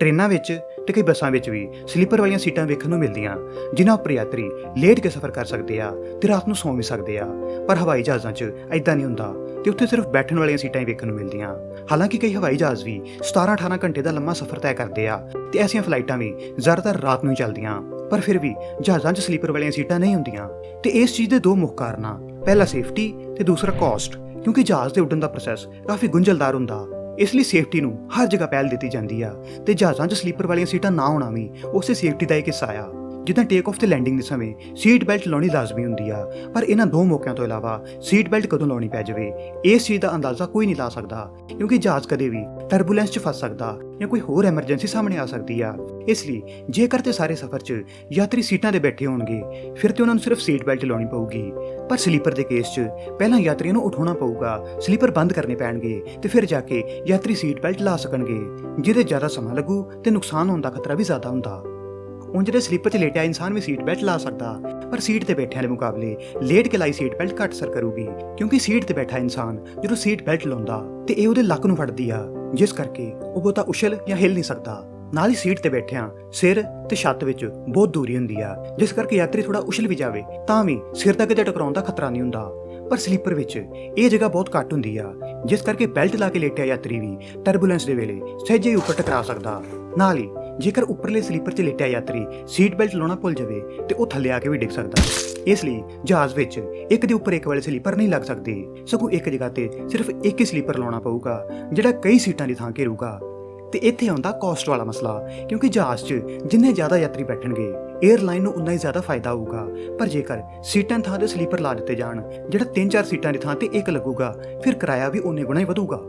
ਟ੍ਰੇਨਾਂ ਵਿੱਚ ਤੇ ਕਈ ਬੱਸਾਂ ਵਿੱਚ ਵੀ ਸਲੀਪਰ ਵਾਲੀਆਂ ਸੀਟਾਂ ਵੇਖਣ ਨੂੰ ਮਿਲਦੀਆਂ, ਜਿਨ੍ਹਾਂ ਉੱਪਰ ਯਾਤਰੀ ਲੇਟ ਕੇ ਸਫ਼ਰ ਕਰ ਸਕਦੇ ਆ ਤੇ ਰਾਤ ਨੂੰ ਸੌਂ ਵੀ ਸਕਦੇ ਆ। ਪਰ ਹਵਾਈ ਜਹਾਜ਼ਾਂ 'ਚ ਐਦਾਂ ਨਹੀਂ ਹੁੰਦਾ ਤੇ ਉੱਥੇ ਸਿਰਫ ਬੈਠਣ ਵਾਲੀਆਂ ਸੀਟਾਂ ਹੀ ਵੇਖਣ ਨੂੰ ਮਿਲਦੀਆਂ। ਹਾਲਾਂਕਿ ਕਈ ਹਵਾਈ ਜਹਾਜ਼ ਵੀ 17-18 ਘੰਟੇ ਦਾ ਲੰਮਾ ਸਫ਼ਰ ਤੈਅ ਕਰਦੇ ਆ ਤੇ ਐਸੀਆਂ ਫਲਾਈਟਾਂ ਵੀ ਜ਼ਿਆਦਾਤਰ ਰਾਤ ਨੂੰ ਹੀ ਚੱਲਦੀਆਂ। ਪਰ ਫਿਰ ਵੀ ਜਹਾਜ਼ਾਂ 'ਚ ਸਲੀਪਰ ਵਾਲੀਆਂ ਸੀਟਾਂ ਨਹੀਂ ਹੁੰਦੀਆਂ। ਤੇ ਇਸ ਚੀਜ਼ ਦੇ ਦੋ ਮੁੱਖ ਕਾਰਨ ਆ ਪਹਿਲਾ ਸੇਫਟੀ ਤੇ ਦੂਸਰਾ ਕਾਸਟ, ਕਿਉਂਕਿ ਜਹਾਜ਼ ਦੇ ਉੱਡਣ ਦਾ ਪ੍ਰੋਸੈਸ ਕਾਫੀ ਗੁੰਝਲਦਾਰ ਹੁੰਦਾ। ਇਸ ਲਈ ਸੇਫਟੀ ਨੂੰ ਹਰ ਜਗ੍ਹਾ ਪਹਿਲ ਦਿੱਤੀ ਜਾਂਦੀ ਆ ਤੇ ਜਹਾਜ਼ਾਂ 'ਚ ਸਲੀਪਰ ਵਾਲੀਆਂ ਸੀਟਾਂ ਨਾ ਹੋਣਾ ਵੀ, ਉਸੇ ਸੇਫਟੀ ਦਾ ਇੱਕ ਹਿੱਸਾ ਆ। ਜਿੱਦਾਂ ਟੇਕ ਆਫ ਤੇ ਲੈਂਡਿੰਗ ਦੇ ਸਮੇਂ ਸੀਟ ਬੈਲਟ ਲਾਉਣੀ ਲਾਜ਼ਮੀ ਹੁੰਦੀ ਆ, ਪਰ ਇਹਨਾਂ ਦੋ ਮੌਕਿਆਂ ਤੋਂ ਇਲਾਵਾ ਸੀਟ ਬੈਲਟ ਕਦੋਂ ਲਾਉਣੀ ਪੈ ਜਾਵੇ, ਇਸ ਚੀਜ਼ ਦਾ ਅੰਦਾਜ਼ਾ ਕੋਈ ਨਹੀਂ ਲਾ ਸਕਦਾ, ਕਿਉਂਕਿ ਜਹਾਜ਼ ਕਦੇ ਵੀ ਟਰਬੂਲੈਂਸ 'ਚ ਫਸ ਸਕਦਾ ਜਾਂ ਕੋਈ ਹੋਰ ਐਮਰਜੈਂਸੀ ਸਾਹਮਣੇ ਆ ਸਕਦੀ ਆ। ਇਸ ਲਈ ਜੇਕਰ ਤੇ ਸਾਰੇ ਸਫ਼ਰ 'ਚ ਯਾਤਰੀ ਸੀਟਾਂ ਤੇ ਬੈਠੇ ਹੋਣਗੇ, ਫਿਰ ਤੇ ਉਹਨਾਂ ਨੂੰ ਸਿਰਫ ਸੀਟ ਬੈਲਟ ਲਾਉਣੀ ਪਊਗੀ। ਪਰ ਸਲੀਪਰ ਦੇ ਕੇਸ 'ਚ ਪਹਿਲਾਂ ਯਾਤਰੀਆਂ ਨੂੰ ਉਠਾਉਣਾ ਪਊਗਾ ਸਲੀਪਰ ਬੰਦ ਕਰਨੇ ਪੈਣਗੇ ਤੇ ਫਿਰ ਜਾ ਕੇ ਯਾਤਰੀ ਸੀਟ ਬੈਲਟ ਲਾ ਸਕਣਗੇ, ਜਿਹਦੇ ਜ਼ਿਆਦਾ ਸਮਾਂ ਲੱਗੂ ਤੇ ਨੁਕਸਾਨ ਹੋਣ ਦਾ ਖਤਰਾ ਵੀ ਜ਼ਿਆਦਾ ਹੁੰਦਾ। ਉਂਝ ਜਿਹੜੇ ਸਲੀਪਰ 'ਚ ਲੇਟਿਆ ਇਨਸਾਨ ਵੀ ਸੀਟ ਬੈਲਟ ਲਾ ਸਕਦਾ। ਪਰ ਸੀਟ ਤੇ ਬੈਠਿਆਂ ਦੇ ਮੁਕਾਬਲੇ ਲੇਟ ਕੇ ਲਾਈ ਸੀਟ ਬੈਲਟ ਘੱਟ ਅਸਰ ਕਰੂਗੀ, ਕਿਉਂਕਿ ਸੀਟ ਤੇ ਬੈਠਾ ਇਨਸਾਨ ਜਦੋਂ ਸੀਟ ਬੈਲਟ ਲਾਉਂਦਾ, ਤੇ ਇਹ ਉਹਦੇ ਲੱਕ ਨੂੰ ਫੜਦੀ ਆ, ਜਿਸ ਕਰਕੇ ਉਹ ਬਹੁਤਾ ਉਛਲ ਜਾਂ ਹਿਲ ਨਹੀਂ ਸਕਦਾ। ਨਾਲ ਹੀ ਸੀਟ ਤੇ ਬੈਠਿਆਂ ਸਿਰ ਤੇ ਛੱਤ ਵਿੱਚ ਬਹੁਤ ਦੂਰੀ ਹੁੰਦੀ ਆ, ਜਿਸ ਕਰਕੇ ਯਾਤਰੀ ਥੋੜਾ ਉਛਲ ਵੀ ਜਾਵੇ, ਤਾਂ ਵੀ ਸਿਰ ਤੱਕ ਕਿਤੇ ਟਕਰਾਉਣ ਦਾ ਖਤਰਾ ਨਹੀਂ ਹੁੰਦਾ। ਪਰ ਸਲੀਪਰ ਵਿੱਚ ਇਹ ਜਗ੍ਹਾ ਬਹੁਤ ਘੱਟ ਹੁੰਦੀ ਆ, ਜਿਸ ਕਰਕੇ ਬੈਲਟ ਲਾ ਕੇ ਲੇਟਿਆ ਯਾਤਰੀ ਵੀ ਟਰਬੂਲੈਂਸ ਦੇ ਵੇਲੇ ਸਹਿਜੇ ਉੱਪਰ ਟਕਰਾ ਸਕਦਾ। ਨਾਲ ਹੀ ਜੇਕਰ ਉੱਪਰਲੇ ਸਲੀਪਰ 'ਚ ਲੇਟਿਆ ਯਾਤਰੀ ਸੀਟ ਬੈਲਟ ਲਾਉਣਾ ਭੁੱਲ ਜਾਵੇ ਤੇ ਉਹ ਥੱਲੇ ਆ ਕੇ ਵੀ ਡਿੱਗ ਸਕਦਾ। ਇਸ ਲਈ ਜਹਾਜ਼ ਵਿੱਚ ਇੱਕ ਦੇ ਉੱਪਰ ਇੱਕ ਵਾਲੇ ਸਲੀਪਰ ਨਹੀਂ ਲੱਗ ਸਕਦੇ। ਸਗੋਂ ਇੱਕ ਜਗ੍ਹਾ ਤੇ ਸਿਰਫ ਇੱਕ ਹੀ ਸਲੀਪਰ ਲਾਉਣਾ ਪਊਗਾ, ਜਿਹੜਾ ਕਈ ਸੀਟਾਂ ਦੀ ਥਾਂ ਘੇਰੂਗਾ। ਤੇ ਇੱਥੇ ਆਉਂਦਾ ਕਾਸਟ ਵਾਲਾ ਮਸਲਾ, ਕਿਉਂਕਿ ਜਹਾਜ਼ 'ਚ ਜਿੰਨੇ ਜ਼ਿਆਦਾ ਯਾਤਰੀ ਬੈਠਣਗੇ 에ਅਰਲਾਈਨ ਨੂੰ ਉਨਾ ਹੀ ਜ਼ਿਆਦਾ ਫਾਇਦਾ ਹੋਊਗਾ। ਪਰ ਜੇਕਰ ਸੀਟਾਂ ਦੀ ਥਾਂ ਤੇ ਸਲੀਪਰ ਲਾ ਦਿੱਤੇ ਜਾਣ, ਜਿਹੜਾ 3-4 ਸੀਟਾਂ ਦੀ ਥਾਂ ਤੇ ਇੱਕ ਲੱਗੂਗਾ, ਫਿਰ ਕਿਰਾਇਆ ਵੀ ਉਨੇ ਗੁਣਾ ਹੀ ਵਧੂਗਾ।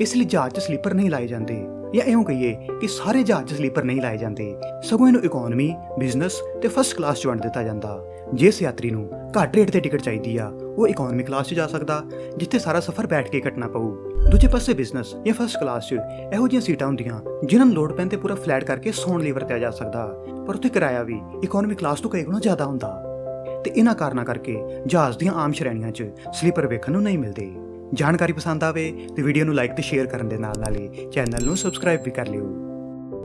ਇਸ ਲਈ ਜਹਾਜ਼ 'ਚ ਸਲੀਪਰ ਨਹੀਂ ਲਾਏ ਜਾਂਦੇ। ਜਾਂ ਇਉਂ ਕਹੀਏ ਕਿ ਸਾਰੇ ਜਹਾਜ਼ ਸਲੀਪਰ ਨਹੀਂ ਲਾਏ ਜਾਂਦੇ। ਸਗੋਂ ਇਹਨੂੰ ਇਕਨੋਮੀ ਬਿਜ਼ਨਸ ਤੇ ਫਸਟ ਕਲਾਸ 'ਚ ਵੰਡ ਦਿੱਤਾ ਜਾਂਦਾ। ਜਿਸ ਯਾਤਰੀ ਨੂੰ ਘੱਟ ਰੇਟ ਤੇ ਟਿਕਟ ਚਾਹੀਦੀ ਆ, ਉਹ ਇਕਨੋਮੀ ਕਲਾਸ 'ਚ ਜਾ ਸਕਦਾ, ਜਿੱਥੇ ਸਾਰਾ ਸਫ਼ਰ ਬੈਠ ਕੇ ਕੱਟਣਾ ਪਊ। ਦੂਜੇ ਪਾਸੇ ਬਿਜ਼ਨਸ ਜਾਂ ਫਸਟ ਕਲਾਸ 'ਚ ਇਹੋ ਜਿਹੀਆਂ ਸੀਟਾਂ ਹੁੰਦੀਆਂ, ਜਿਨ੍ਹਾਂ ਨੂੰ ਲੋਡ ਪੈਣ ਤੇ ਪੂਰਾ ਫਲੈਟ ਕਰਕੇ ਸੌਣ ਲਈ ਵਰਤਿਆ ਜਾ ਸਕਦਾ। ਪਰ ਉੱਥੇ ਕਿਰਾਇਆ ਵੀ ਇਕਨੋਮੀ ਕਲਾਸ ਤੋਂ ਕਈ ਗੁਣਾ ਜ਼ਿਆਦਾ ਹੁੰਦਾ। ਤੇ ਇਹਨਾਂ ਕਾਰਨਾਂ ਕਰਕੇ ਜਹਾਜ਼ ਦੀਆਂ ਆਮ ਸ਼੍ਰੇਣੀਆਂ 'ਚ ਸਲੀਪਰ ਵੇਖਣ ਨੂੰ ਨਹੀਂ ਮਿਲਦੇ। ਜਾਣਕਾਰੀ ਪਸੰਦ ਆਵੇ ਤੇ ਵੀਡੀਓ ਨੂੰ ਲਾਈਕ ਤੇ ਸ਼ੇਅਰ ਕਰਨ ਦੇ ਨਾਲ ਨਾਲ ਹੀ ਚੈਨਲ ਨੂੰ ਸਬਸਕ੍ਰਾਈਬ ਵੀ ਕਰ ਲਿਓ।